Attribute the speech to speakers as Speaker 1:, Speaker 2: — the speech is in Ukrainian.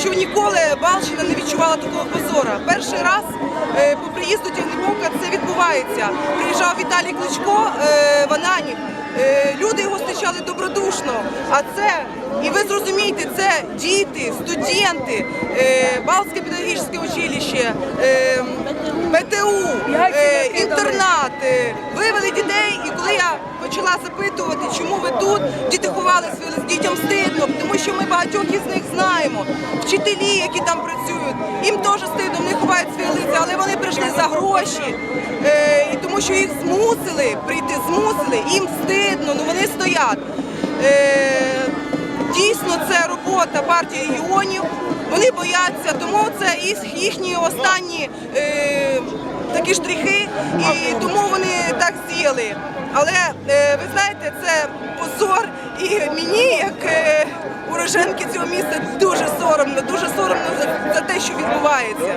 Speaker 1: що ніколи Балщина не відчувала такого позора. Перший раз е, по приїзду Тягнебока це відбувається. Приїжджав Віталій Кличко е, в Ананів. Е, люди його зустрічали добродушно. А це, і ви зрозумієте, це діти, студенти, Балтське педагогічне училище. Почала запитувати, чому ви тут, діти ховалися, дітям стидно, тому що ми багатьох із них знаємо. Вчителі, які там працюють, їм теж стидно, вони ховають свої лиця, але вони прийшли за гроші. Е, і тому що їх змусили прийти, змусили, їм стидно, ну вони стоять. Е, дійсно, це робота партії регіонів. Вони бояться, тому це їхні останні е, такі штрихи, і тому з'їли. Але е, ви знаєте, це позор, і мені, як е, уроженки цього міста, дуже соромно, дуже соромно за, за те, що відбувається.